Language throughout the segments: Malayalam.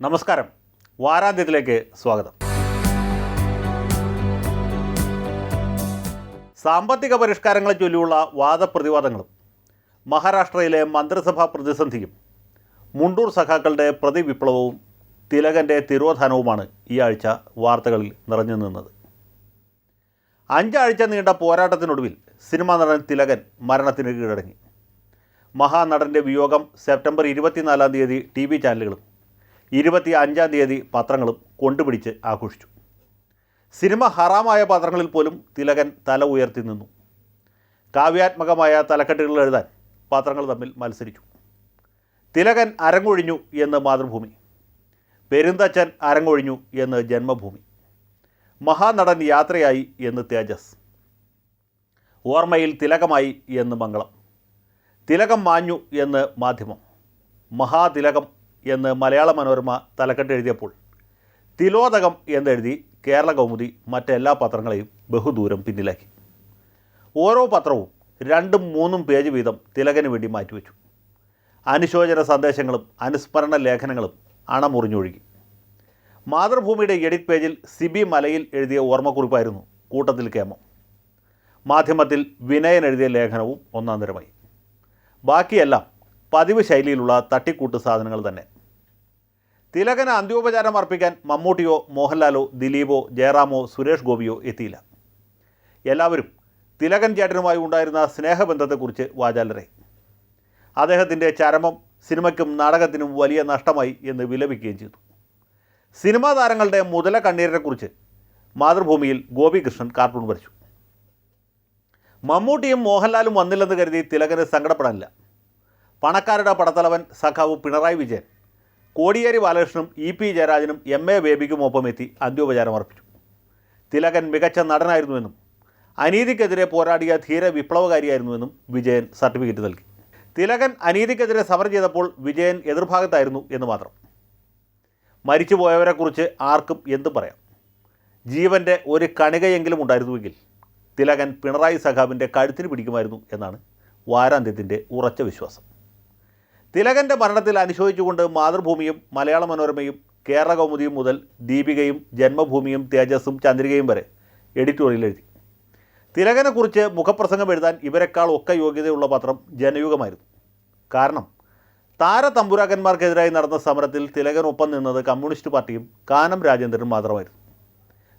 നമസ്കാരം. വാരാന്ത്യത്തിലേക്ക് സ്വാഗതം. സാമ്പത്തിക പരിഷ്കാരങ്ങളെ ചൊല്ലിയുള്ള വാദപ്രതിവാദങ്ങളും മഹാരാഷ്ട്രയിലെ മന്ത്രിസഭാ പ്രതിസന്ധിയും മുണ്ടൂർ സഖാക്കളുടെ പ്രതിവിപ്ലവവും തിലകന്റെ തിരോധാനവുമാണ് ഈ ആഴ്ച വാർത്തകളിൽ നിറഞ്ഞു നിന്നത്. അഞ്ചാഴ്ച നീണ്ട പോരാട്ടത്തിനൊടുവിൽ സിനിമാ നടൻ തിലകൻ മരണത്തിന് കീഴടങ്ങി. മഹാനടന്റെ വിയോഗം സെപ്റ്റംബർ ഇരുപത്തിനാലാം തീയതി ടി വി ചാനലുകളും ഇരുപത്തി അഞ്ചാം തീയതി പത്രങ്ങളും കൊണ്ടുപിടിച്ച് ആഘോഷിച്ചു. സിനിമ ഹറാമായ പത്രങ്ങളിൽ പോലും തിലകൻ തല ഉയർത്തി നിന്നു. കാവ്യാത്മകമായ തലക്കെട്ടുകൾ എഴുതാൻ പത്രങ്ങൾ തമ്മിൽ മത്സരിച്ചു. തിലകൻ അരങ്ങൊഴിഞ്ഞു എന്ന് മാതൃഭൂമി. പെരുന്തച്ചൻ അരങ്ങൊഴിഞ്ഞു എന്ന് ജന്മഭൂമി. മഹാനടൻ യാത്രയായി എന്ന് തേജസ്. ഓർമ്മയിൽ തിലകമായി എന്ന് മംഗളം. തിലകം മാഞ്ഞു എന്ന് മാധ്യമം. മഹാതിലകം എന്ന് മലയാള മനോരമ തലക്കെട്ട് എഴുതിയപ്പോൾ തിലോദകം എന്നെഴുതി കേരള കൗമുദി മറ്റെല്ലാ പത്രങ്ങളെയും ബഹുദൂരം പിന്നിലാക്കി. ഓരോ പത്രവും രണ്ടും മൂന്നും പേജ് വീതം തിലകന് വേണ്ടി മാറ്റിവെച്ചു. അനുശോചന സന്ദേശങ്ങളും അനുസ്മരണ ലേഖനങ്ങളും അണമുറിഞ്ഞൊഴുകി. മാതൃഭൂമിയുടെ എഡിറ്റ് പേജിൽ സിബി മലയിൽ എഴുതിയ ഓർമ്മക്കുറിപ്പായിരുന്നു കൂട്ടത്തിൽ കേമം. മാധ്യമത്തിൽ വിനയൻ എഴുതിയ ലേഖനവും ഒന്നാം തരമായി. ബാക്കിയെല്ലാം പതിവ് ശൈലിയിലുള്ള തട്ടിക്കൂട്ട് സാധനങ്ങൾ തന്നെ. തിലകന് അന്ത്യോപചാരം അർപ്പിക്കാൻ മമ്മൂട്ടിയോ മോഹൻലാലോ ദിലീപോ ജയറാമോ സുരേഷ് ഗോപിയോ എത്തിയില്ല. എല്ലാവരും തിലകൻ ചേട്ടനുമായി ഉണ്ടായിരുന്ന സ്നേഹബന്ധത്തെക്കുറിച്ച് വാചാലരായി അദ്ദേഹത്തിന്റെ ചരമം സിനിമയ്ക്കും നാടകത്തിനും വലിയ നഷ്ടമായി എന്ന് വിലപിക്കുകയും ചെയ്തു. സിനിമാ താരങ്ങളുടെ മുതല കണ്ണീരിനെക്കുറിച്ച് മാതൃഭൂമിയിൽ ഗോപികൃഷ്ണൻ കാർട്ടൂൺ വരച്ചു. മമ്മൂട്ടിയും മോഹൻലാലും വന്നില്ലെന്ന് കരുതി തിലകന് സങ്കടപ്പെടാനില്ല. പണക്കാരുടെ പടത്തലവൻ സഖാവ് പിണറായി വിജയൻ. കോടിയേരി ബാലകൃഷ്ണനും ഇ പി ജയരാജനും എം എ ബേബിക്കുമൊപ്പം എത്തി അന്ത്യോപചാരം അർപ്പിച്ചു. തിലകൻ മികച്ച നടനായിരുന്നുവെന്നും അനീതിക്കെതിരെ പോരാടിയ ധീര വിപ്ലവകാരിയായിരുന്നുവെന്നും വിജയൻ സർട്ടിഫിക്കറ്റ് നൽകി. തിലകൻ അനീതിക്കെതിരെ സമരം ചെയ്തപ്പോൾ വിജയൻ എതിർഭാഗത്തായിരുന്നു എന്ന് മാത്രം. മരിച്ചുപോയവരെക്കുറിച്ച് ആർക്കും എന്തും പറയാം. ജീവന്റെ ഒരു കണികയെങ്കിലും ഉണ്ടായിരുന്നുവെങ്കിൽ തിലകൻ പിണറായി സഖാബിന്റെ കഴുത്തിന് പിടിക്കുമായിരുന്നു എന്നാണ് വാരാന്ത്യത്തിന്റെ ഉറച്ച വിശ്വാസം. തിലകന്റെ മരണത്തിൽ അനുശോചിച്ചുകൊണ്ട് മാതൃഭൂമിയും മലയാള മനോരമയും കേരളകൗമുദിയും മുതൽ ദീപികയും ജന്മഭൂമിയും തേജസ്സും ചന്ദ്രികയും വരെ എഡിറ്റോറിയൽ എഴുതി. തിലകനെക്കുറിച്ച് മുഖപ്രസംഗം എഴുതാൻ ഇവരെക്കാൾ ഒക്കെ യോഗ്യതയുള്ള പത്രം ജനയുഗമായിരുന്നു. കാരണം താരതമ്പുരാക്കന്മാർക്കെതിരായി നടന്ന സമരത്തിൽ തിലകനൊപ്പം നിന്നത് കമ്മ്യൂണിസ്റ്റ് പാർട്ടിയും കാനം രാജേന്ദ്രനും മാത്രമായിരുന്നു.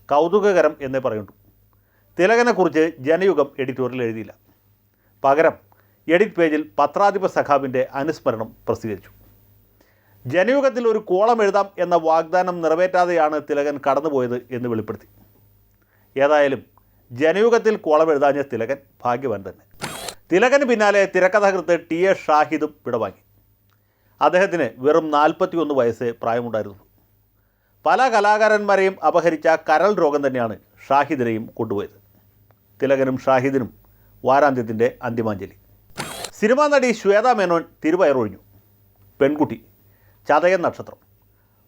കൗതുകകരം എന്നേ പറയുന്നു തിലകനെക്കുറിച്ച് ജനയുഗം എഡിറ്റോറിയൽ എഴുതിയില്ല. പകരം എഡിറ്റ് പേജിൽ പത്രാധിപ സഖാബിന്റെ അനുസ്മരണം പ്രസിദ്ധീകരിച്ചു. ജനയുഗത്തിൽ ഒരു കോളം എഴുതാം എന്ന വാഗ്ദാനം നിറവേറ്റാതെയാണ് തിലകൻ കടന്നുപോയത് എന്ന് വെളിപ്പെടുത്തി. ഏതായാലും ജനയുഗത്തിൽ കോളം എഴുതാഞ്ഞ തിലകൻ ഭാഗ്യവാൻ തന്നെ. തിലകന് പിന്നാലെ തിരക്കഥാകൃത്ത് ടി എ ഷാഹിദും വിടവാങ്ങി. അദ്ദേഹത്തിന് വെറും നാൽപ്പത്തിയൊന്ന് വയസ്സേ പ്രായമുണ്ടായിരുന്നു. പല കലാകാരന്മാരെയും അപഹരിച്ച കരൾ രോഗം തന്നെയാണ് ഷാഹിദിനെയും കൊണ്ടുപോയത്. തിലകനും ഷാഹിദിനും വാരാന്ത്യത്തിന്റെ അന്തിമാഞ്ജലി. സിനിമാ നടി ശ്വേത മേനോൻ തിരുവയറൊഴിഞ്ഞു. പെൺകുട്ടി ചതയൻ നക്ഷത്രം.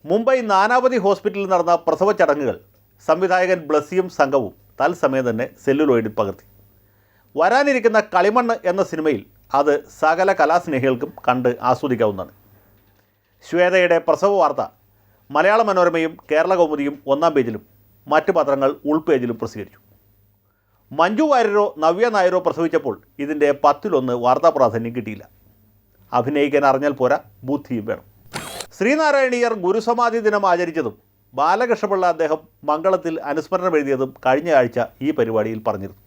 മുംബൈ നാനാവതി ഹോസ്പിറ്റലിൽ നടന്ന പ്രസവ ചടങ്ങുകൾ സംവിധായകൻ ബ്ലസ്സിയും സംഘവും തത്സമയം തന്നെ സെല്ലുലോയിഡിൽ പകർത്തി. വരാനിരിക്കുന്ന കളിമണ്ണ് എന്ന സിനിമയിൽ അത് സകല കലാസ്നേഹികൾക്കും കണ്ട് ആസ്വദിക്കാവുന്നതാണ്. ശ്വേതയുടെ പ്രസവ വാർത്ത മലയാള മനോരമയും കേരള കൗമുദിയും ഒന്നാം പേജിലും മറ്റ് പത്രങ്ങൾ ഉൾപേജിലും പ്രസിദ്ധീകരിച്ചു. മഞ്ജു വാര്യരോ നവ്യ നായരോ പ്രസവിച്ചപ്പോൾ ഇതിന്റെ പത്തിലൊന്ന് വാർത്താ പ്രാധാന്യം കിട്ടിയില്ല. അഭിനയിക്കാൻ അറിഞ്ഞാൽ പോരാ ബുദ്ധിയും വേണം. ശ്രീനാരായണീയർ ഗുരുസമാധി ദിനം ആചരിച്ചതും ബാലകൃഷ്ണപിള്ള അദ്ദേഹം മംഗളത്തിൽ അനുസ്മരണം എഴുതിയതും കഴിഞ്ഞ ആഴ്ച ഈ പരിപാടിയിൽ പറഞ്ഞിരുന്നു.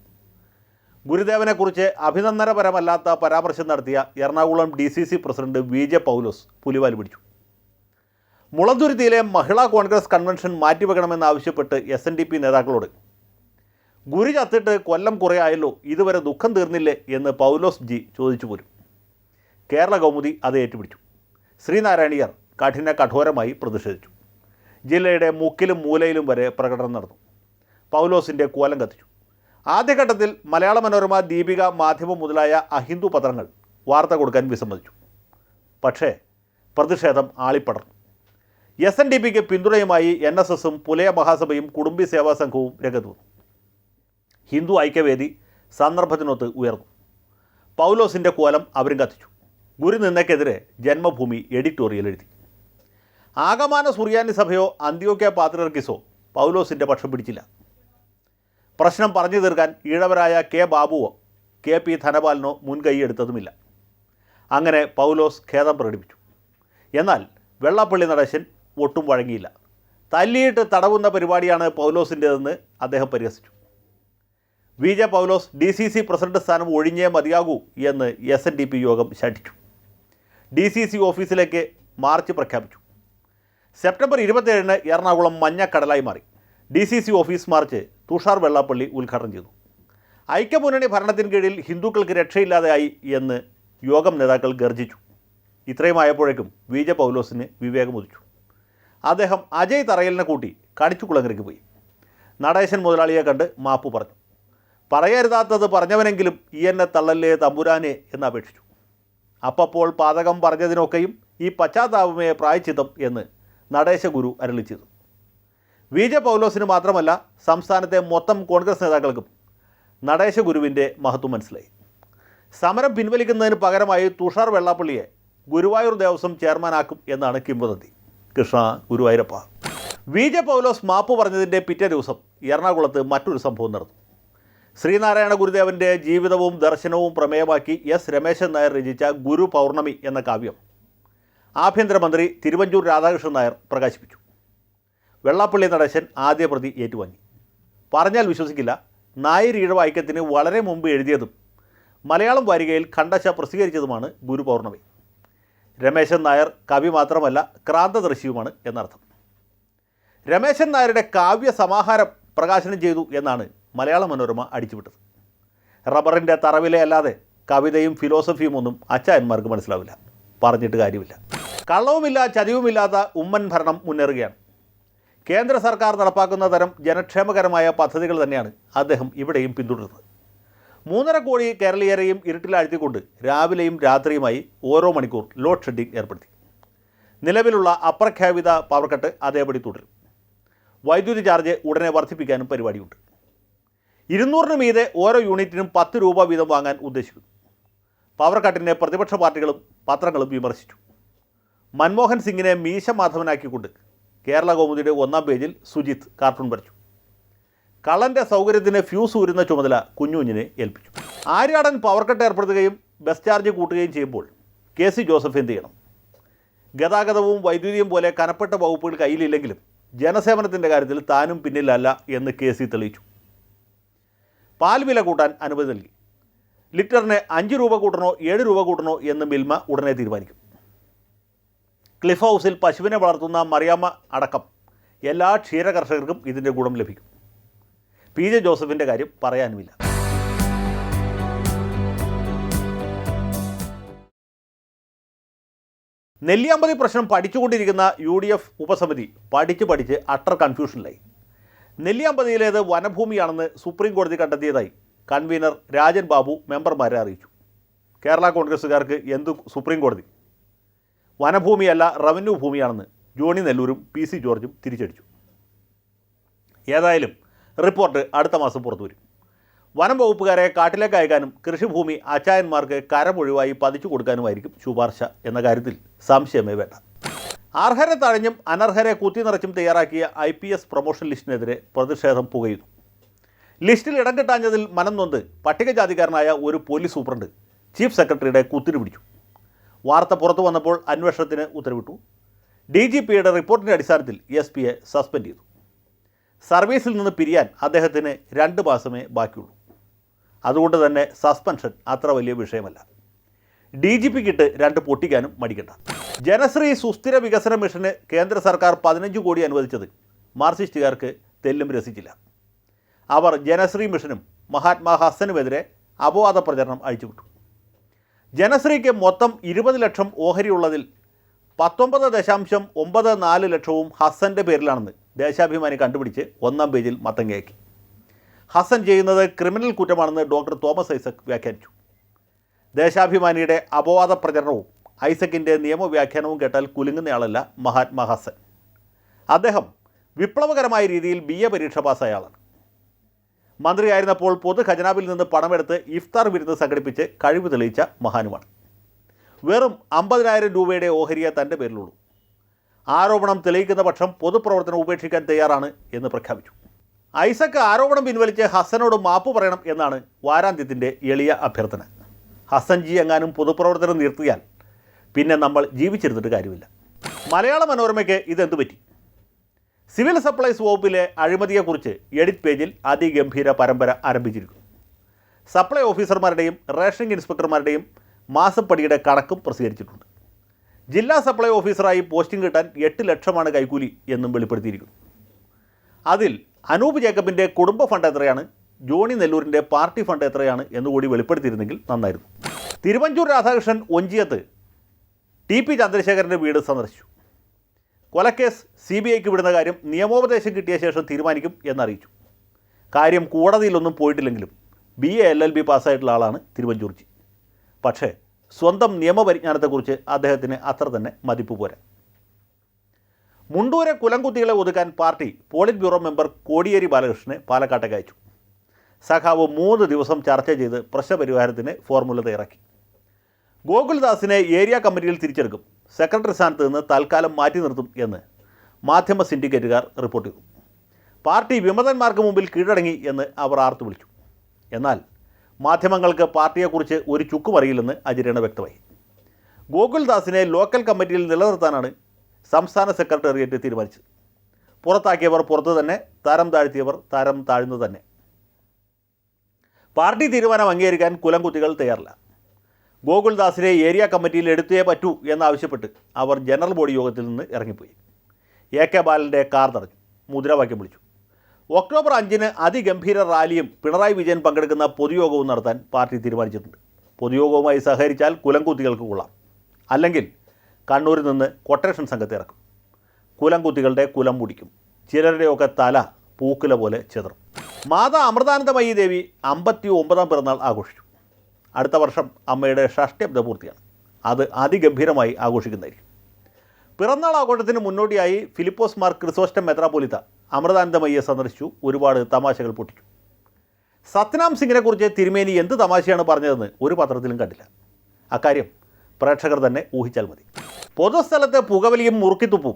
ഗുരുദേവനെക്കുറിച്ച് അഭിനന്ദനപരമല്ലാത്ത പരാമർശം നടത്തിയ Ernakulam D C C president V J Paulose പുലിവാൽ പിടിച്ചു. മുളന്തുരുത്തിയിലെ മഹിളാ കോൺഗ്രസ് കൺവെൻഷൻ മാറ്റിവെക്കണമെന്നാവശ്യപ്പെട്ട് എസ് എൻ ഡി പി നേതാക്കളോട് ഗുരു ചത്തിട്ട് കൊല്ലം കുറേ ആയല്ലോ ഇതുവരെ ദുഃഖം തീർന്നില്ലേ എന്ന് പൗലോസ് ജി ചോദിച്ചു പോരും. കേരള കൗമുദി അത് ഏറ്റുപിടിച്ചു. ശ്രീനാരായണീയർ കഠിന കഠോരമായി പ്രതിഷേധിച്ചു. ജില്ലയുടെ മുക്കിലും മൂലയിലും വരെ പ്രകടനം നടന്നു. പൗലോസിന്റെ കോലം കത്തിച്ചു. ആദ്യഘട്ടത്തിൽ മലയാള മനോരമ ദീപിക മാധ്യമം മുതലായ അഹിന്ദു പത്രങ്ങൾ വാർത്ത കൊടുക്കാൻ വിസമ്മതിച്ചു. പക്ഷേ പ്രതിഷേധം ആളിപ്പടർന്നു. എസ് എൻ ഡി പിക്ക് പിന്തുണയുമായി എൻ എസ് എസും പുലയ മഹാസഭയും കുടുംബി സേവാ സംഘവും രംഗത്ത് വന്നു. ഹിന്ദു ഐക്യവേദി സന്ദർഭത്തിനൊത്ത് ഉയർന്നു. പൗലോസിന്റെ കോലം അവരും കത്തിച്ചു ഗുരു നിന്നക്കെതിരെ ജന്മഭൂമി എഡിറ്റോറിയൽ എഴുതി. ആകമാന സുറിയാനി സഭയോ അന്ത്യോക്യ പാത്രിയർക്കിസോ പൗലോസിന്റെ പക്ഷം പിടിച്ചില്ല. പ്രശ്നം പറഞ്ഞു തീർക്കാൻ ഈഴവരായ കെ ബാബുവോ കെ പി ധനപാലനോ മുൻകൈയെടുത്തതുമില്ല അങ്ങനെ പൗലോസ് ഖേദം പ്രകടിപ്പിച്ചു. എന്നാൽ വെള്ളപ്പള്ളി നടേശൻ ഒട്ടും വഴങ്ങിയില്ല. തല്ലിയിട്ട് തടവുന്ന പരിപാടിയാണ് പൗലോസിന്റേതെന്ന് അദ്ദേഹം പരിഹസിച്ചു. V J Paulose D C C president സ്ഥാനം ഒഴിഞ്ഞേ മതിയാകൂ എന്ന് എസ് എൻ ഡി പി യോഗം ശഠിച്ചു. ഡി സി സി ഓഫീസിലേക്ക് മാർച്ച് പ്രഖ്യാപിച്ചു. സെപ്റ്റംബർ ഇരുപത്തേഴിന് എറണാകുളം മഞ്ഞക്കടലായി മാറി. D C C office march Thushar Vellappally ഉദ്ഘാടനം ചെയ്തു. ഐക്യമുന്നണി ഭരണത്തിന് കീഴിൽ ഹിന്ദുക്കൾക്ക് രക്ഷയില്ലാതെയായി എന്ന് യോഗം നേതാക്കൾ ഗർജിച്ചു. ഇത്രയുമായപ്പോഴേക്കും വി ജെ പൗലോസിന് വിവേകമുദിച്ചു അദ്ദേഹം അജയ് തറയലിനെ കൂട്ടി കണിച്ചുകുളങ്ങരയ്ക്ക് പോയി. നടേശൻ മുതലാളിയെ കണ്ട് മാപ്പ് പറഞ്ഞു. പറയരുതാത്തത് പറഞ്ഞവനെങ്കിലും ഈ എന്നെ തള്ളല്ലേ തമ്പുരാനെ എന്ന് അപേക്ഷിച്ചു. അപ്പപ്പോൾ പാതകം പറഞ്ഞതിനൊക്കെയും ഈ പശ്ചാത്താപമേ പ്രായച്ചിത്തം എന്ന് നടേശഗുരു അരളിച്ചത് വി. ജെ. പൗലോസിന് മാത്രമല്ല സംസ്ഥാനത്തെ മൊത്തം കോൺഗ്രസ് നേതാക്കൾക്കും നടേശഗുരുവിന്റെ മഹത്വം മനസ്സിലായി. സമരം പിൻവലിക്കുന്നതിന് പകരമായി തുഷാർ വെള്ളാപ്പള്ളിയെ ഗുരുവായൂർ ദേവസ്വം ചെയർമാനാക്കും എന്നാണ് കിംവദന്തി. കൃഷ്ണ ഗുരുവായൂരപ്പ. വി. ജെ. പൗലോസ് മാപ്പ് പറഞ്ഞതിന്റെ പിറ്റേ ദിവസം എറണാകുളത്ത് മറ്റൊരു സംഭവം നടന്നു. ശ്രീനാരായണ ഗുരുദേവന്റെ ജീവിതവും ദർശനവും പ്രമേയമാക്കി എസ് രമേശൻ നായർ രചിച്ച ഗുരു പൗർണമി എന്ന കാവ്യം. ആഭ്യന്തരമന്ത്രി തിരുവഞ്ചൂർ രാധാകൃഷ്ണൻ നായർ പ്രകാശിപ്പിച്ചു. വെള്ളാപ്പള്ളി നടേശൻ ആദ്യ പ്രതി ഏറ്റുവാങ്ങി. പറഞ്ഞാൽ വിശ്വസിക്കില്ല നായർ ഈഴവായ്ക്കത്തിന് വളരെ മുമ്പ് എഴുതിയതും മലയാളം വാരികയിൽ ഖണ്ഡശ പ്രസിദ്ധീകരിച്ചതുമാണ് ഗുരു പൗർണമി. രമേശൻ നായർ കവി മാത്രമല്ല ക്രാന്തദർശിയുമാണ് എന്നർത്ഥം. രമേശൻ നായരുടെ കാവ്യ സമാഹാരം പ്രകാശനം ചെയ്തു എന്നാണ് മലയാള മനോരമ അടിച്ചുവിട്ടത്. റബ്ബറിന്റെ തറവിലെ അല്ലാതെ കവിതയും ഫിലോസഫിയും ഒന്നും അച്ചായന്മാർക്ക് മനസ്സിലാവില്ല. പറഞ്ഞിട്ട് കാര്യമില്ല. കള്ളവുമില്ല ചതിവുമില്ലാത്ത ഉമ്മൻ ഭരണം മുന്നേറുകയാണ്. കേന്ദ്ര സർക്കാർ നടപ്പാക്കുന്ന തരം ജനക്ഷേമകരമായ പദ്ധതികൾ തന്നെയാണ് അദ്ദേഹം ഇവിടെയും പിന്തുടരുന്നത്. മൂന്നര കോടി കേരളീയരെയും ഇരുട്ടിലാഴ്ത്തിക്കൊണ്ട് രാവിലെയും രാത്രിയുമായി ഓരോ മണിക്കൂർ ലോഡ് ഷെഡിംഗ് ഏർപ്പെടുത്തി. നിലവിലുള്ള അപ്രഖ്യാപിത പവർ കട്ട് അതേപടി തുടരും. വൈദ്യുതി ചാർജ് ഉടനെ വർദ്ധിപ്പിക്കാനും പരിപാടിയുണ്ട്. ഇരുന്നൂറിന് മീതെ ഓരോ യൂണിറ്റിനും പത്ത് രൂപ വീതം വാങ്ങാൻ ഉദ്ദേശിക്കുന്നു. പവർ കട്ടിനെ പ്രതിപക്ഷ പാർട്ടികളും പത്രങ്ങളും വിമർശിച്ചു. മൻമോഹൻ സിംഗിനെ മീശ മാധവനാക്കിക്കൊണ്ട് കേരള കൗമുദിയുടെ ഒന്നാം പേജിൽ സുജിത്ത് കാർട്ടൂൺ വരച്ചു. കള്ളന്റെ സൗകര്യത്തിന് ഫ്യൂസ് ഊരുന്ന ചുമതല കുഞ്ഞുഞ്ഞിനെ ഏൽപ്പിച്ചു. ആര്യാടൻ പവർ കട്ട് ഏർപ്പെടുത്തുകയും ബസ് ചാർജ് കൂട്ടുകയും ചെയ്യുമ്പോൾ കെ സി ജോസഫ് എന്ത് ചെയ്യണം? ഗതാഗതവും വൈദ്യുതിയും പോലെ കനപ്പെട്ട വകുപ്പുകൾ കയ്യിലില്ലെങ്കിലും ജനസേവനത്തിന്റെ കാര്യത്തിൽ താനും പിന്നിലല്ല എന്ന് കെ സി തെളിയിച്ചു. പാൽ വില കൂട്ടാൻ അനുമതി നൽകി. ലിറ്ററിന് അഞ്ച് രൂപ കൂട്ടണോ ഏഴ് രൂപ കൂട്ടണോ എന്ന് മിൽമ ഉടനെ തീരുമാനിക്കും. ക്ലിഫ് ഹൗസിൽ പശുവിനെ വളർത്തുന്ന മറിയാമ്മ അടക്കം എല്ലാ ക്ഷീര കർഷകർക്കും ഇതിന്റെ ഗുണം ലഭിക്കും. പി ജെ ജോസഫിന്റെ കാര്യം പറയാനുമില്ല. നെല്ലിയാമ്പതി പ്രശ്നം പഠിച്ചുകൊണ്ടിരിക്കുന്ന യു ഡി എഫ് ഉപസമിതി പഠിച്ച് പഠിച്ച് അട്ടർ കൺഫ്യൂഷനിലായി നെല്ലിയാമ്പതിയിലേത് വനഭൂമിയാണെന്ന് സുപ്രീം കോടതി കണ്ടെത്തിയതായി കൺവീനർ രാജൻ ബാബു മെമ്പർമാരെ അറിയിച്ചു. കേരള കോൺഗ്രസ്സുകാർക്ക് എന്തു സുപ്രീം കോടതി? വനഭൂമിയല്ല റവന്യൂ ഭൂമിയാണെന്ന് ജോണി നെല്ലൂരും പി സി ജോർജും തിരിച്ചടിച്ചു. ഏതായാലും റിപ്പോർട്ട് അടുത്ത മാസം പുറത്തു വരും വനം വകുപ്പുകാരെ കാട്ടിലേക്ക് അയക്കാനും കൃഷിഭൂമി അച്ചായന്മാർക്ക് കരമൊഴിവായി പതിച്ചു കൊടുക്കാനുമായിരിക്കും ശുപാർശ എന്ന കാര്യത്തിൽ സംശയമേ വേണ്ട. അർഹരെ തഴഞ്ഞും അനർഹരെ കുത്തി നിറച്ചും തയ്യാറാക്കിയ ഐ പി എസ് പ്രൊമോഷൻ ലിസ്റ്റിനെതിരെ പ്രതിഷേധം പുകയുന്നു. ലിസ്റ്റിൽ ഇടം കിട്ടാഞ്ഞതിൽ മനം നൊന്ത് പട്ടികജാതിക്കാരനായ ഒരു പോലീസ് സൂപ്രണ്ട് ചീഫ് സെക്രട്ടറിയുടെ കുത്തിരി പിടിച്ചു. വാർത്ത പുറത്തു വന്നപ്പോൾ അന്വേഷണത്തിന് ഉത്തരവിട്ടു. ഡി ജി പിയുടെ റിപ്പോർട്ടിന്റെ അടിസ്ഥാനത്തിൽ എസ് പിയെ സസ്പെൻഡ് ചെയ്തു. സർവീസിൽ നിന്ന് പിരിയാൻ അദ്ദേഹത്തിന് രണ്ട് മാസമേ ബാക്കിയുള്ളൂ. അതുകൊണ്ട് തന്നെ സസ്പെൻഷൻ അത്ര വലിയ വിഷയമല്ല. ഡി ജി പിക്കിട്ട് രണ്ട് പൊട്ടിക്കാനും മടിക്കണ്ട. ജനശ്രീ സുസ്ഥിര വികസന മിഷന് കേന്ദ്ര സർക്കാർ പതിനഞ്ച് കോടി അനുവദിച്ചത് മാർക്സിസ്റ്റുകാർക്ക് തെല്ലും രസിച്ചില്ല. അവർ ജനശ്രീ മിഷനും മഹാത്മാ ഹസനുമെതിരെ അപവാദ പ്രചരണം അഴിച്ചുവിട്ടു. ജനശ്രീക്ക് മൊത്തം ഇരുപത് ലക്ഷം ഓഹരിയുള്ളതിൽ പത്തൊമ്പത് ദശാംശം ഒമ്പത് നാല് ലക്ഷവും ഹസന്റെ പേരിലാണെന്ന് ദേശാഭിമാനി കണ്ടുപിടിച്ച് ഒന്നാം പേജിൽ മത്തങ്ങയാക്കി ഹസൻ ചെയ്യുന്നത് ക്രിമിനൽ കുറ്റമാണെന്ന് ഡോക്ടർ തോമസ് ഐസക് വ്യാഖ്യാനിച്ചു. ദേശാഭിമാനിയുടെ അപവാദ പ്രചരണവും ഐസക്കിന്റെ നിയമവ്യാഖ്യാനവും കേട്ടാൽ കുലുങ്ങുന്നയാളല്ല മഹാത്മാ ഹസൻ അദ്ദേഹം വിപ്ലവകരമായ രീതിയിൽ ബി എ പരീക്ഷ പാസ്സായാളാണ് മന്ത്രിയായിരുന്നപ്പോൾ പൊതു ഖജനാവിൽ നിന്ന് പണമെടുത്ത് ഇഫ്താർ വിരുന്ന് സംഘടിപ്പിച്ച് കഴിവ് തെളിയിച്ച മഹാനുമാണ്. വെറും അമ്പതിനായിരം രൂപയുടെ ഓഹരിയെ തന്റെ പേരിലുള്ളൂ. ആരോപണം തെളിയിക്കുന്ന പക്ഷം പൊതുപ്രവർത്തനം ഉപേക്ഷിക്കാൻ തയ്യാറാണ് എന്ന് പ്രഖ്യാപിച്ചു. ഐസക്ക് ആരോപണം പിൻവലിച്ച് ഹസനോട് മാപ്പ് പറയണം എന്നാണ് വാരാന്ത്യത്തിന്റെ എളിയ അഭ്യർത്ഥന. ഹസൻ ജി എങ്ങാനും പൊതുപ്രവർത്തനം നിർത്തിയാൽ പിന്നെ നമ്മൾ ജീവിച്ചിരുന്നിട്ട് കാര്യമില്ല. മലയാള മനോരമയ്ക്ക് ഇതെന്തു പറ്റി? സിവിൽ സപ്ലൈസ് വകുപ്പിലെ അഴിമതിയെക്കുറിച്ച് എഡിറ്റ് പേജിൽ അതിഗംഭീര പരമ്പര ആരംഭിച്ചിരിക്കുന്നു. സപ്ലൈ ഓഫീസർമാരുടെയും റേഷനിങ് ഇൻസ്പെക്ടർമാരുടെയും മാസപ്പടിയുടെ കണക്കും പ്രസിദ്ധീകരിച്ചിട്ടുണ്ട്. ജില്ലാ സപ്ലൈ ഓഫീസറായി പോസ്റ്റിംഗ് കിട്ടാൻ എട്ട് ലക്ഷമാണ് കൈക്കൂലി എന്നും വെളിപ്പെടുത്തിയിരിക്കുന്നു. അതിൽ അനൂപ് ജേക്കബിന്റെ കുടുംബ ഫണ്ട് എത്രയാണ്? ജോണി നെല്ലൂരിന്റെ പാർട്ടി ഫണ്ട് എത്രയാണ് എന്നുകൂടി വെളിപ്പെടുത്തിയിരുന്നെങ്കിൽ നന്നായിരുന്നു. തിരുവഞ്ചൂർ രാധാകൃഷ്ണൻ ഒഞ്ചിയത്ത് ടി പി ചന്ദ്രശേഖരന്റെ വീട് സന്ദർശിച്ചു. കൊലക്കേസ് സി ബി ഐക്ക് വിടുന്ന കാര്യം നിയമോപദേശം കിട്ടിയ ശേഷം തീരുമാനിക്കും എന്നറിയിച്ചു. കാര്യം കോടതിയിലൊന്നും പോയിട്ടില്ലെങ്കിലും B A L L B പാസ്സായിട്ടുള്ള ആളാണ് തിരുവഞ്ചൂർജി. പക്ഷേ സ്വന്തം നിയമപരിജ്ഞാനത്തെക്കുറിച്ച് അദ്ദേഹത്തിന് അത്ര തന്നെ മതിപ്പ് പോരാ. മുണ്ടൂരെ കുലംകുത്തികളെ ഒതുക്കാൻ party polit bureau member Kodiyeri ബാലകൃഷ്ണനെ പാലക്കാട്ടേക്ക് അയച്ചു. സഖാവ് മൂന്ന് ദിവസം ചർച്ച ചെയ്ത് പ്രശ്നപരിഹാരത്തിന് ഫോർമുല തയ്യാറാക്കി. ഗോകുൽദാസിനെ ഏരിയ കമ്മിറ്റിയിൽ തിരിച്ചെടുക്കും. സെക്രട്ടറി സ്ഥാനത്ത് നിന്ന് തൽക്കാലം മാറ്റി നിർത്തും എന്ന് മാധ്യമ സിൻഡിക്കേറ്റുകാർ റിപ്പോർട്ട് ചെയ്തു. പാർട്ടി വിമതന്മാർക്ക് മുമ്പിൽ കീഴടങ്ങി എന്ന് അവർ ആർത്തു വിളിച്ചു. എന്നാൽ മാധ്യമങ്ങൾക്ക് പാർട്ടിയെക്കുറിച്ച് ഒരു ചുക്കും അറിയില്ലെന്ന് അജിരണ വ്യക്തമായി. ഗോകുൽദാസിനെ ലോക്കൽ കമ്മിറ്റിയിൽ നിലനിർത്താനാണ് സംസ്ഥാന സെക്രട്ടേറിയറ്റ് തീരുമാനിച്ചത്. പുറത്താക്കിയവർ പുറത്തു തന്നെ തരം താഴ്ത്തിയവർ തരം താഴ്ന്നു തന്നെ. പാർട്ടി തീരുമാനം അംഗീകരിക്കാൻ കുലംകുത്തികൾ തയ്യാറില്ല. ഗോകുൽദാസിനെ ഏരിയ കമ്മിറ്റിയിൽ എടുത്തേ പറ്റൂ എന്നാവശ്യപ്പെട്ട് അവർ ജനറൽ ബോഡി യോഗത്തിൽ നിന്ന് ഇറങ്ങിപ്പോയി. എ കെ ബാലന്റെ കാർ തടഞ്ഞു. മുദ്രാവാക്യം വിളിച്ചു. ഒക്ടോബർ അഞ്ചിന് അതിഗംഭീര റാലിയും പിണറായി വിജയൻ പങ്കെടുക്കുന്ന പൊതുയോഗവും നടത്താൻ പാർട്ടി തീരുമാനിച്ചിട്ടുണ്ട്. പൊതുയോഗവുമായി സഹകരിച്ചാൽ കുലംകുത്തികൾക്ക് കൊള്ളാം. അല്ലെങ്കിൽ കണ്ണൂരിൽ നിന്ന് കൊട്ടേഷൻ സംഘത്തെ ഇറക്കും. കുലംകുത്തികളുടെ കുലം മുടിക്കും. ചിലരുടെയൊക്കെ തല പൂക്കുല പോലെ ചെതറും. മാതാ അമൃതാനന്ദമയി ദേവി അമ്പത്തി ഒമ്പതാം പിറന്നാൾ ആഘോഷിച്ചു. അടുത്ത വർഷം അമ്മയുടെ ഷഷ്ടിയബ്ദ പൂർത്തിയാണ്. അത് അതിഗംഭീരമായി ആഘോഷിക്കുന്നതായിരിക്കും. പിറന്നാൾ ആഘോഷത്തിന് മുന്നോടിയായി ഫിലിപ്പോസ് മാർ ക്രിസോസ്റ്റം മെത്രാപോലിത്ത അമൃതാനന്ദമയ്യെ സന്ദർശിച്ചു. ഒരുപാട് തമാശകൾ പൊട്ടിച്ചു. സത്നാം സിംഗിനെക്കുറിച്ച് തിരുമേനി എന്ത് തമാശയാണ് പറഞ്ഞതെന്ന് ഒരു പത്രത്തിലും കണ്ടില്ല. അക്കാര്യം പ്രേക്ഷകർ തന്നെ ഊഹിച്ചാൽ മതി. പൊതുസ്ഥലത്ത് പുകവലിയും മുറുക്കിത്തുപ്പും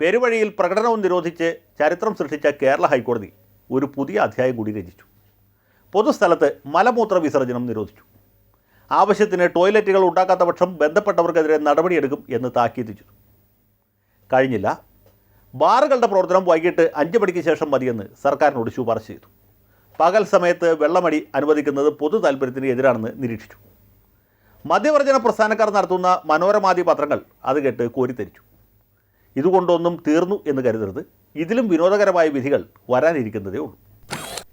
പെരുവഴിയിൽ പ്രകടനവും നിരോധിച്ച് ചരിത്രം സൃഷ്ടിച്ച കേരള ഹൈക്കോടതി ഒരു പുതിയ അധ്യായം കൂടി രചിച്ചു. പൊതുസ്ഥലത്ത് മലമൂത്ര വിസർജനം നിരോധിച്ചു. ആവശ്യത്തിന് ടോയ്ലറ്റുകൾ ഉണ്ടാക്കാത്ത പക്ഷം ബന്ധപ്പെട്ടവർക്കെതിരെ നടപടിയെടുക്കും എന്ന് താക്കീത് ചെയ്തു കഴിഞ്ഞില്ല. ബാറുകളുടെ പ്രവർത്തനം വൈകിട്ട് അഞ്ച് മണിക്ക് ശേഷം മതിയെന്ന് സർക്കാരിനോട് ശുപാർശ ചെയ്തു. പകൽ സമയത്ത് വെള്ളമടി അനുവദിക്കുന്നത് പൊതു താല്പര്യത്തിന് എതിരാണെന്ന് നിരീക്ഷിച്ചു. മദ്യവർജന പ്രസ്ഥാനക്കാർ നടത്തുന്ന മനോരമാദി പത്രങ്ങൾ അത് കേട്ട് കോരിത്തരിച്ചു. ഇതുകൊണ്ടൊന്നും തീർന്നു എന്ന് കരുതരുത്. ഇതിലും വിനോദകരമായ വിധികൾ വരാനിരിക്കുന്നതേ ഉള്ളൂ.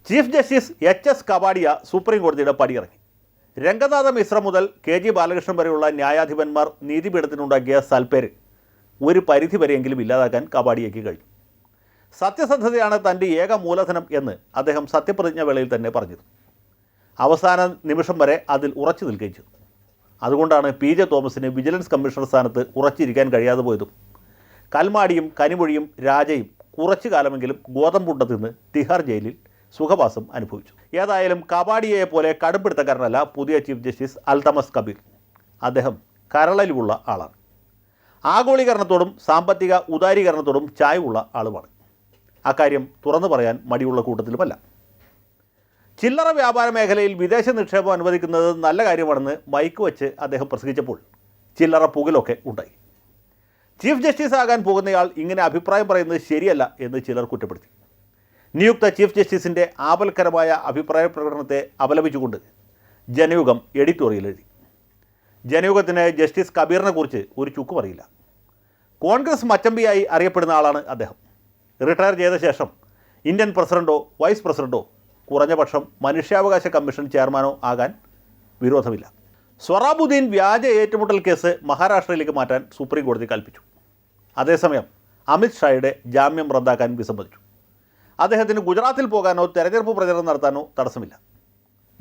Chief justice H S Kapadia supreme കോടതിയുടെ പടിയിറങ്ങി. രംഗനാഥ മിശ്ര മുതൽ കെ ജി ബാലകൃഷ്ണൻ വരെയുള്ള ന്യായാധിപന്മാർ നീതിപീഠത്തിനുണ്ടാക്കിയ സൽപ്പേര് ഒരു പരിധിവരെയെങ്കിലും ഇല്ലാതാക്കാൻ കവാഡിയയ്ക്ക് കഴിഞ്ഞു. സത്യസന്ധതയാണ് തന്റെ ഏക മൂലധനം എന്ന് അദ്ദേഹം സത്യപ്രതിജ്ഞ വേളയിൽ തന്നെ പറഞ്ഞത് അവസാന നിമിഷം വരെ അതിൽ ഉറച്ചു നിൽക്കുകയും ചെയ്തു. അതുകൊണ്ടാണ് പി ജെ തോമസിന് വിജിലൻസ് കമ്മീഷണർ സ്ഥാനത്ത് ഉറച്ചിരിക്കാൻ കഴിയാതെ പോയതും. കൽമാടിയും കനിമൊഴിയും രാജയും കുറച്ചു കാലമെങ്കിലും ഗോതമ്പുണ്ട തിന്ന് തിഹാർ ജയിലിൽ സുഖവാസം അനുഭവിച്ചു. ഏതായാലും കബാഡിയെ പോലെ കടുംപിടുത്തക്കാരനല്ല പുതിയ ചീഫ് ജസ്റ്റിസ് അൽതമസ് കബീർ. അദ്ദേഹം കരളലിവുള്ള ആളാണ്. ആഗോളീകരണത്തോടും സാമ്പത്തിക ഉദാരീകരണത്തോടും ചായവുള്ള ആളുമാണ്. അക്കാര്യം തുറന്നു പറയാൻ മടിയുള്ള കൂട്ടത്തിലുമല്ല. ചില്ലറ വ്യാപാര മേഖലയിൽ വിദേശ നിക്ഷേപം അനുവദിക്കുന്നത് നല്ല കാര്യമാണെന്ന് മൈക്ക് വെച്ച് അദ്ദേഹം പ്രസംഗിച്ചപ്പോൾ ചില്ലറ പുകലൊക്കെ ഉണ്ടായി. ചീഫ് ജസ്റ്റിസ് ആകാൻ പോകുന്നയാൾ ഇങ്ങനെ അഭിപ്രായം പറയുന്നത് ശരിയല്ല എന്ന് ചിലർ കുറ്റപ്പെടുത്തി. നിയുക്ത ചീഫ് ജസ്റ്റിസിന്റെ ആപൽക്കരമായ അഭിപ്രായ പ്രകടനത്തെ അപലപിച്ചുകൊണ്ട് ജനയുഗം എഡിറ്റോറിയൽ എഴുതി. ജനയുഗത്തിന് ജസ്റ്റിസ് കബീറിനെ കുറിച്ച് ഒരു ചുക്കും അറിയില്ല. കോൺഗ്രസ് മച്ചമ്പിയായി അറിയപ്പെടുന്ന ആളാണ് അദ്ദേഹം. റിട്ടയർ ചെയ്ത ശേഷം ഇന്ത്യൻ പ്രസിഡന്റോ വൈസ് പ്രസിഡന്റോ കുറഞ്ഞപക്ഷം മനുഷ്യാവകാശ കമ്മീഷൻ ചെയർമാനോ ആകാൻ വിരോധമില്ല. സ്വറാബുദ്ദീൻ വ്യാജ ഏറ്റുമുട്ടൽ കേസ് മഹാരാഷ്ട്രയിലേക്ക് മാറ്റാൻ സുപ്രീം കോടതി കൽപ്പിച്ചു. അതേസമയം അമിത് ഷായുടെ ജാമ്യം റദ്ദാക്കാൻ വിസമ്മതിച്ചു. അദ്ദേഹത്തിന് ഗുജറാത്തിൽ പോകാനോ തെരഞ്ഞെടുപ്പ് പ്രചരണം നടത്താനോ തടസ്സമില്ല.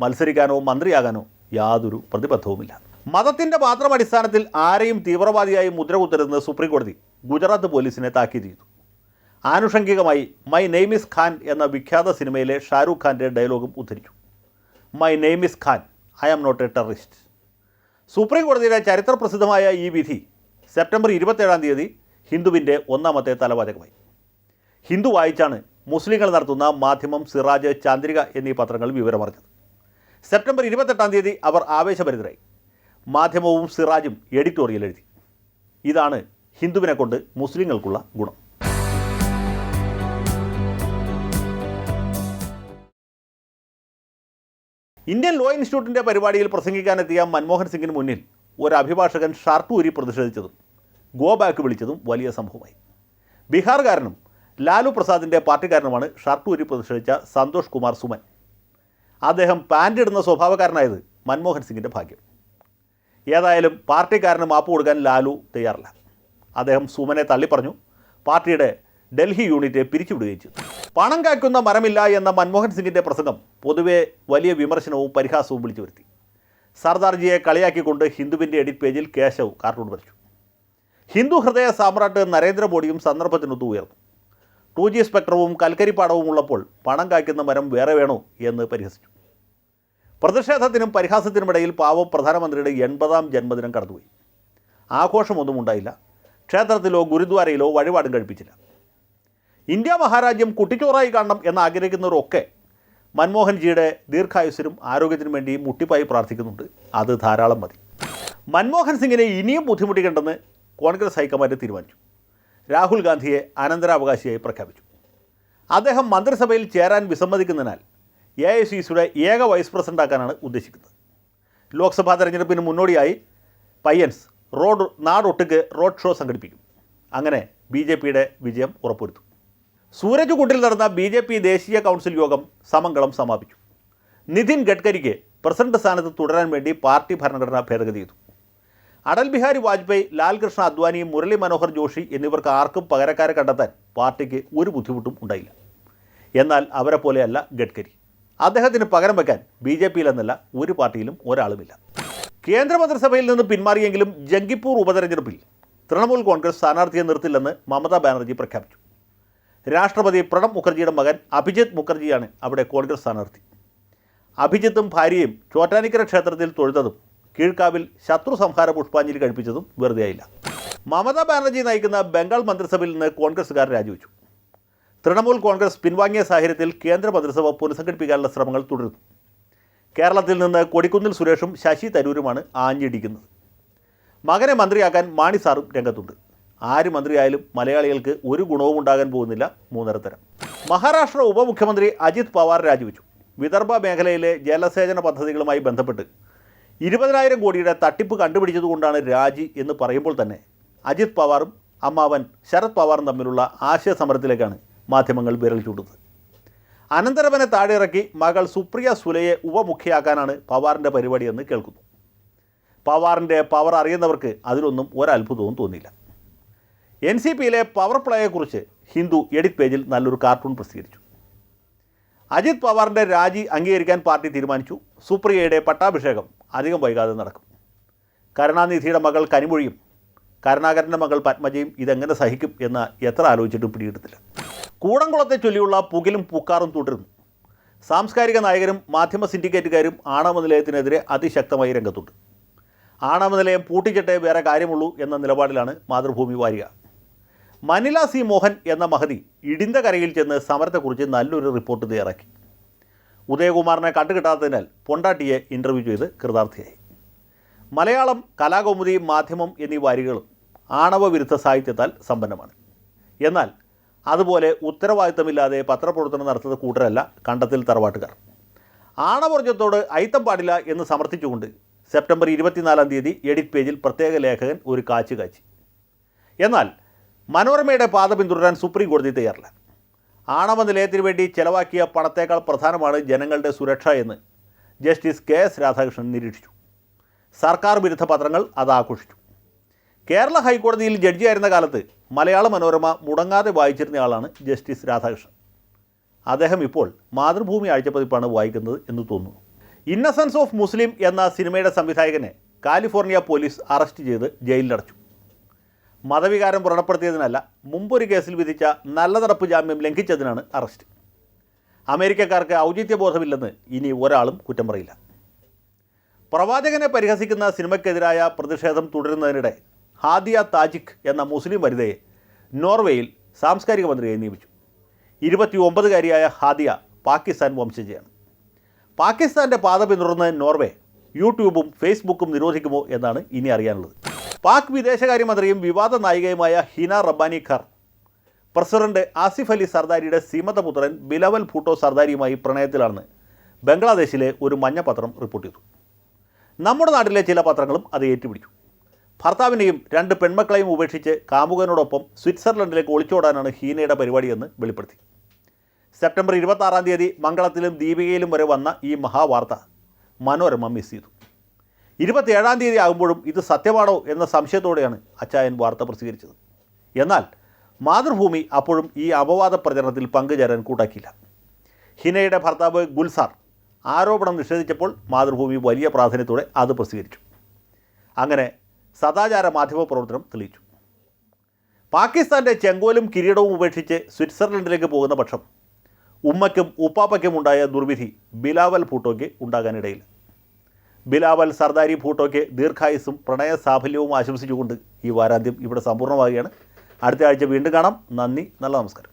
മത്സരിക്കാനോ മന്ത്രിയാകാനോ യാതൊരു പ്രതിബദ്ധവുമില്ല. മതത്തിന്റെ മാത്രം അടിസ്ഥാനത്തിൽ ആരെയും തീവ്രവാദിയായി മുദ്രകുത്തരുതെന്ന് സുപ്രീം കോടതി ഗുജറാത്ത് പോലീസിനെ താക്കീത് ചെയ്തു. ആനുഷംഗികമായി മൈ നെയ്മിസ് ഖാൻ എന്ന വിഖ്യാത സിനിമയിലെ ഷാരൂഖ് ഖാന്റെ ഡയലോഗും ഉദ്ധരിച്ചു. My name is Khan I am not a terrorist supreme കോടതിയുടെ ചരിത്രപ്രസിദ്ധമായ ഈ വിധി സെപ്റ്റംബർ ഇരുപത്തേഴാം തീയതി ഹിന്ദുവിന്റെ ഒന്നാമത്തെ തലവാചകമായി. ഹിന്ദു വായിച്ചാണ് മുസ്ലിങ്ങൾ നടത്തുന്ന മാധ്യമം സിറാജ് ചാന്ദ്രിക എന്നീ പത്രങ്ങൾ വിവരമറിഞ്ഞത്. സെപ്റ്റംബർ ഇരുപത്തെട്ടാം തീയതി അവർ ആവേശഭരിതരായി. മാധ്യമവും സിറാജും എഡിറ്റോറിയൽ എഴുതി. ഇതാണ് ഹിന്ദുവിനെ കൊണ്ട് മുസ്ലിങ്ങൾക്കുള്ള ഗുണം. ഇന്ത്യൻ ലോ ഇൻസ്റ്റിറ്റ്യൂട്ടിന്റെ പരിപാടിയിൽ പ്രസംഗിക്കാനെത്തിയ മൻമോഹൻ സിംഗിന് മുന്നിൽ ഒരു അഭിഭാഷകൻ ഷർട്ട് ഊരി പ്രതിഷേധിച്ചതും ഗോ ബാക്ക് വിളിച്ചതും വലിയ സംഭവമായി. ബീഹാർകാരനും ലാലു പ്രസാദിന്റെ പാർട്ടിക്കാരനുമാണ് ഷർട്ട് ഊരി പ്രതിഷേധിച്ച സന്തോഷ് കുമാർ സുമൻ. അദ്ദേഹം പാന്റ് ഇടുന്ന സ്വഭാവക്കാരനായത് മൻമോഹൻ സിംഗിന്റെ ഭാഗ്യം. ഏതായാലും പാർട്ടിക്കാരന് മാപ്പ് കൊടുക്കാൻ ലാലു തയ്യാറല്ല. അദ്ദേഹം സുമനെ തള്ളിപ്പറഞ്ഞു പാർട്ടിയുടെ ഡൽഹി യൂണിറ്റ് പിരിച്ചുവിടുകയും ചെയ്തു. പണം കാക്കുന്ന മരമില്ല എന്ന മൻമോഹൻ സിംഗിന്റെ പ്രസംഗം പൊതുവെ വലിയ വിമർശനവും പരിഹാസവും വിളിച്ചു വരുത്തി. സർദാർജിയെ കളിയാക്കിക്കൊണ്ട് ഹിന്ദുവിന്റെ എഡിറ്റ് പേജിൽ കേശവ് കാർട്ടൂൺ വരച്ചു. ഹിന്ദു ഹൃദയ സാമ്രാട്ട് നരേന്ദ്രമോദിയും സന്ദർഭത്തിനൊത്തു ഉയർന്നു. ടു ജി സ്പെക്ട്രവും കൽക്കരിപ്പാടവും ഉള്ളപ്പോൾ പണം കായ്ക്കുന്ന മരം വേറെ വേണോ എന്ന് പരിഹസിച്ചു. പ്രതിഷേധത്തിനും പരിഹാസത്തിനുമിടയിൽ പാവം പ്രധാനമന്ത്രിയുടെ എൺപതാം ജന്മദിനം കടന്നുപോയി. ആഘോഷമൊന്നും ഉണ്ടായില്ല. ക്ഷേത്രത്തിലോ ഗുരുദ്വാരയിലോ വഴിപാടും കഴിപ്പിച്ചില്ല. ഇന്ത്യ മഹാരാജ്യം കുട്ടിച്ചോറായി കാണണം എന്ന് ആഗ്രഹിക്കുന്നവരൊക്കെ മൻമോഹൻജിയുടെ ദീർഘായുസിനും ആരോഗ്യത്തിനും വേണ്ടി മുട്ടിപ്പായി പ്രാർത്ഥിക്കുന്നുണ്ട്. അത് ധാരാളം മതി. മൻമോഹൻ സിംഗിനെ ഇനിയും ബുദ്ധിമുട്ടിക്കേണ്ടെന്ന് കോൺഗ്രസ് ഹൈക്കമാൻഡ് തീരുമാനിച്ചു. രാഹുൽ ഗാന്ധിയെ അനന്തരാവകാശിയായി പ്രഖ്യാപിച്ചു. അദ്ദേഹം മന്ത്രിസഭയിൽ ചേരാൻ വിസമ്മതിക്കുന്നതിനാൽ എ ഐ സി സിയുടെ ഏക വൈസ് പ്രസിഡന്റാക്കാനാണ് ഉദ്ദേശിക്കുന്നത്. ലോക്സഭാ തെരഞ്ഞെടുപ്പിന് മുന്നോടിയായി പയ്യൻസ് റോഡ് നാടൊട്ടുക്ക് റോഡ് ഷോ സംഘടിപ്പിക്കും. അങ്ങനെ ബി ജെ പിയുടെ വിജയം ഉറപ്പുവരുത്തും. സൂരജ് കുണ്ടിൽ നടന്ന ബി ജെ പി ദേശീയ കൗൺസിൽ യോഗം സമംഗളം സമാപിച്ചു. നിതിൻ ഗഡ്കരിക്ക് പ്രസിഡന്റ് സ്ഥാനത്ത് തുടരാൻ വേണ്ടി പാർട്ടി ഭരണഘടന ഭേദഗതി ചെയ്തു. അടൽ ബിഹാരി വാജ്പേയി ലാൽകൃഷ്ണ അദ്വാനി മുരളി മനോഹർ ജോഷി എന്നിവർക്ക് ആർക്കും പകരക്കാരെ കണ്ടെത്താൻ പാർട്ടിക്ക് ഒരു ബുദ്ധിമുട്ടും ഉണ്ടായില്ല. എന്നാൽ അവരെ പോലെയല്ല ഗഡ്കരി. അദ്ദേഹത്തിന് പകരം വയ്ക്കാൻ ബി ജെ പിയിലെന്നല്ല ഒരു പാർട്ടിയിലും ഒരാളുമില്ല. കേന്ദ്രമന്ത്രിസഭയിൽ നിന്ന് പിന്മാറിയെങ്കിലും ജംഗിപ്പൂർ ഉപതെരഞ്ഞെടുപ്പിൽ തൃണമൂൽ കോൺഗ്രസ് സ്ഥാനാർത്ഥിയെ നിർത്തില്ലെന്ന് മമതാ ബാനർജി പ്രഖ്യാപിച്ചു. രാഷ്ട്രപതി പ്രണബ് മുഖർജിയുടെ മകൻ അഭിജിത് മുഖർജിയാണ് അവിടെ കോൺഗ്രസ് സ്ഥാനാർത്ഥി. അഭിജിത്തും ഭാര്യയും ചോറ്റാനിക്കര ക്ഷേത്രത്തിൽ തൊഴുതതും കീഴ്ക്കാവിൽ ശത്രു സംഹാര പുഷ്പാഞ്ജലി കഴിപ്പിച്ചതും വെറുതെയായില്ല. മമതാ ബാനർജി നയിക്കുന്ന ബംഗാൾ മന്ത്രിസഭയിൽ നിന്ന് കോൺഗ്രസ്സുകാർ രാജിവെച്ചു. തൃണമൂൽ കോൺഗ്രസ് പിൻവാങ്ങിയ സാഹചര്യത്തിൽ കേന്ദ്ര മന്ത്രിസഭ പുനഃസംഘടിപ്പിക്കാനുള്ള ശ്രമങ്ങൾ തുടരുന്നു. കേരളത്തിൽ നിന്ന് കൊടിക്കുന്നിൽ സുരേഷും ശശി തരൂരുമാണ് ആഞ്ഞിടിക്കുന്നത്. മകനെ മന്ത്രിയാക്കാൻ മാണി സാറും രംഗത്തുണ്ട്. ആര് മന്ത്രിയായാലും മലയാളികൾക്ക് ഒരു ഗുണവും ഉണ്ടാകാൻ പോകുന്നില്ല മൂന്നരത്തരം. മഹാരാഷ്ട്ര ഉപമുഖ്യമന്ത്രി അജിത് പവാർ രാജിവെച്ചു. വിദർഭ മേഖലയിലെ ജലസേചന പദ്ധതികളുമായി ബന്ധപ്പെട്ട് ഇരുപതിനായിരം കോടിയുടെ തട്ടിപ്പ് കണ്ടുപിടിച്ചതുകൊണ്ടാണ് രാജി എന്ന് പറയുമ്പോൾ തന്നെ അജിത് പവാറും അമ്മാവൻ ശരത് പവാറും തമ്മിലുള്ള ആശയ സമരത്തിലേക്കാണ് മാധ്യമങ്ങൾ വിരൽ ചൂടുന്നത് അനന്തരവനെ താഴെയിറക്കി മകൾ സുപ്രിയ സുലയെ ഉപമുഖ്യയാക്കാനാണ് പവാറിന്റെ പരിപാടിയെന്ന് കേൾക്കുന്നു. പവാറിന്റെ പവർ അറിയുന്നവർക്ക് അതിലൊന്നും ഒരത്ഭുതവും തോന്നിയില്ല. എൻ സി പിയിലെ പവർ പ്ലേയെക്കുറിച്ച് ഹിന്ദു എഡിറ്റ് പേജിൽ നല്ലൊരു കാർട്ടൂൺ പ്രസിദ്ധീകരിച്ചു. അജിത് പവാറിന്റെ രാജി അംഗീകരിക്കാൻ പാർട്ടി തീരുമാനിച്ചു. സുപ്രിയയുടെ പട്ടാഭിഷേകം അധികം വൈകാതെ നടക്കും. കരുണാനിധിയുടെ മകൾ കനിമൊഴിയും കരുണാകരന്റെ മകൾ പത്മജയും ഇതെങ്ങനെ സഹിക്കും എന്ന് എത്ര ആലോചിച്ചിട്ടും പിടികിട്ടത്തില്ല. കൂടംകുളത്തെ ചൊല്ലിയുള്ള പുകിലും പൂക്കാറും തുടരുന്നു. സാംസ്കാരിക നായകരും മാധ്യമ സിൻഡിക്കേറ്റുകാരും ആണവ നിലയത്തിനെതിരെ അതിശക്തമായി രംഗത്തുണ്ട്. ആണവ നിലയം പൂട്ടിച്ചിട്ടേ വേറെ കാര്യമുള്ളൂ എന്ന നിലപാടിലാണ് മാതൃഭൂമി വാരിക. മനില സി മോഹൻ എന്ന മഹതി ഇടിന്ത കരയിൽ ചെന്ന് സമരത്തെക്കുറിച്ച് നല്ലൊരു റിപ്പോർട്ട് തയ്യാറാക്കി. ഉദയകുമാറിനെ കണ്ടുകിട്ടാത്തതിനാൽ പൊണ്ടാട്ടിയെ ഇന്റർവ്യൂ ചെയ്ത് കൃതാർത്ഥിയായി. മലയാളം കലാകൗമുദി മാധ്യമം എന്നീ വാരികളും ആണവ വിരുദ്ധ സാഹിത്യത്താൽ സമ്പന്നമാണ്. എന്നാൽ അതുപോലെ ഉത്തരവാദിത്തമില്ലാതെ പത്രപ്രവർത്തനം നടത്തുന്ന കൂട്ടരല്ല കണ്ടത്തിൽ തറവാട്ടുകാർ. ആണവർജത്തോട് അയിത്തം പാടില്ല എന്ന് സമർത്ഥിച്ചുകൊണ്ട് സെപ്റ്റംബർ ഇരുപത്തിനാലാം തീയതി എഡിറ്റ് പേജിൽ പ്രത്യേക ലേഖകൻ ഒരു കാച്ചു കാച്ചി എന്നാൽ മനോരമയുടെ പാത പിന്തുടരാൻ സുപ്രീം കോടതി തയ്യാറില്ല. ആണവ നിലയത്തിന് വേണ്ടി ചെലവാക്കിയ പണത്തേക്കാൾ പ്രധാനമാണ് ജനങ്ങളുടെ സുരക്ഷ എന്ന് ജസ്റ്റിസ് കെ എസ് രാധാകൃഷ്ണൻ നിരീക്ഷിച്ചു. സർക്കാർ വിരുദ്ധ പത്രങ്ങൾ അത് ആഘോഷിച്ചു. കേരള ഹൈക്കോടതിയിൽ ജഡ്ജിയായിരുന്ന കാലത്ത് മലയാള മനോരമ മുടങ്ങാതെ വായിച്ചിരുന്ന ആളാണ് ജസ്റ്റിസ് രാധാകൃഷ്ണൻ. അദ്ദേഹം ഇപ്പോൾ മാതൃഭൂമി ആഴ്ചപ്പതിപ്പാണ് വായിക്കുന്നത് എന്ന് തോന്നുന്നു. ഇന്നസെൻസ് ഓഫ് മുസ്ലിം എന്ന സിനിമയുടെ സംവിധായകനെ കാലിഫോർണിയ പോലീസ് അറസ്റ്റ് ചെയ്ത് ജയിലിലടച്ചു. മതവികാരം വ്രണപ്പെടുത്തിയതിനല്ല മുമ്പൊരു കേസിൽ വിധിച്ച നല്ല നടപ്പ് ജാമ്യം ലംഘിച്ചതിനാണ് അറസ്റ്റ്. അമേരിക്കക്കാർക്ക് ഔചിത്യബോധമില്ലെന്ന് ഇനി ഒരാളും കുറ്റം പറയില്ല. പ്രവാചകനെ പരിഹസിക്കുന്ന സിനിമയ്ക്കെതിരായ പ്രതിഷേധം തുടരുന്നതിനിടെ ഹാദിയ താജിഖ് എന്ന മുസ്ലിം വനിതയെ നോർവേയിൽ സാംസ്കാരിക മന്ത്രിയെ നിയമിച്ചു. ഇരുപത്തി ഒമ്പതുകാരിയായ ഹാദിയ പാകിസ്ഥാൻ വംശജയാണ്. പാകിസ്ഥാന്റെ പാത പിന്തുടർന്ന് നോർവേ യൂട്യൂബും ഫേസ്ബുക്കും നിരോധിക്കുമോ എന്നാണ് ഇനി അറിയാനുള്ളത്. പാക് വിദേശകാര്യമന്ത്രിയും വിവാദ നായികയുമായ ഹിന റബ്ബാനി ഖർ പ്രസിഡന്റ് ആസിഫ് അലി സർദാരിയുടെ സീമതപുത്രൻ ബിലവൽ ഭൂട്ടോ സർദാരിയുമായി പ്രണയത്തിലാണെന്ന് ബംഗ്ലാദേശിലെ ഒരു മഞ്ഞപത്രം റിപ്പോർട്ട് ചെയ്തു. നമ്മുടെ നാട്ടിലെ ചില പത്രങ്ങളും അത് ഏറ്റുപിടിച്ചു. ഭർത്താവിനെയും രണ്ട് പെൺമക്കളെയും ഉപേക്ഷിച്ച് കാമുകനോടൊപ്പം സ്വിറ്റ്സർലൻഡിലേക്ക് ഒളിച്ചോടാനാണ് ഹീനയുടെ പരിപാടിയെന്ന് വെളിപ്പെടുത്തി. സെപ്റ്റംബർ ഇരുപത്താറാം തീയതി മംഗളത്തിലും ദീപികയിലും വരെ വന്ന ഈ മഹാവാർത്ത മനോരമ മിസ് ചെയ്തു. ഇരുപത്തിയേഴാം തീയതി ആകുമ്പോഴും ഇത് സത്യമാണോ എന്ന സംശയത്തോടെയാണ് അച്ചായൻ വാർത്ത പ്രസിദ്ധീകരിച്ചത്. എന്നാൽ മാതൃഭൂമി അപ്പോഴും ഈ അപവാദ പ്രചരണത്തിൽ പങ്കുചേരാൻ കൂട്ടാക്കിയില്ല. ഹിനയുടെ ഭർത്താവ് ഗുൽസാർ ആരോപണം നിഷേധിച്ചപ്പോൾ മാതൃഭൂമി വലിയ പ്രാധാന്യത്തോടെ അത് പ്രസിദ്ധീകരിച്ചു. അങ്ങനെ സദാചാര മാധ്യമ പ്രവർത്തനം തെളിയിച്ചു. പാകിസ്ഥാന്റെ ചെങ്കോലും കിരീടവും ഉപേക്ഷിച്ച് സ്വിറ്റ്സർലൻഡിലേക്ക് പോകുന്ന പക്ഷം ഉമ്മയ്ക്കും ഉപ്പാപ്പയ്ക്കും ഉണ്ടായ ദുർവിധി ബിലാവൽ ഭൂട്ടോയ്ക്ക് ഉണ്ടാകാനിടയില്ല. ബിലാവൽ സർദാരി ഭൂട്ടോയ്ക്ക് ദീർഘായുസും പ്രണയ സാഫല്യവും ആശംസിച്ചുകൊണ്ട് ഈ വാരാന്ത്യം ഇവിടെ സമ്പൂർണമാവുകയാണ്. അടുത്ത ആഴ്ച വീണ്ടും കാണാം. നന്ദി നല്ല നമസ്കാരം.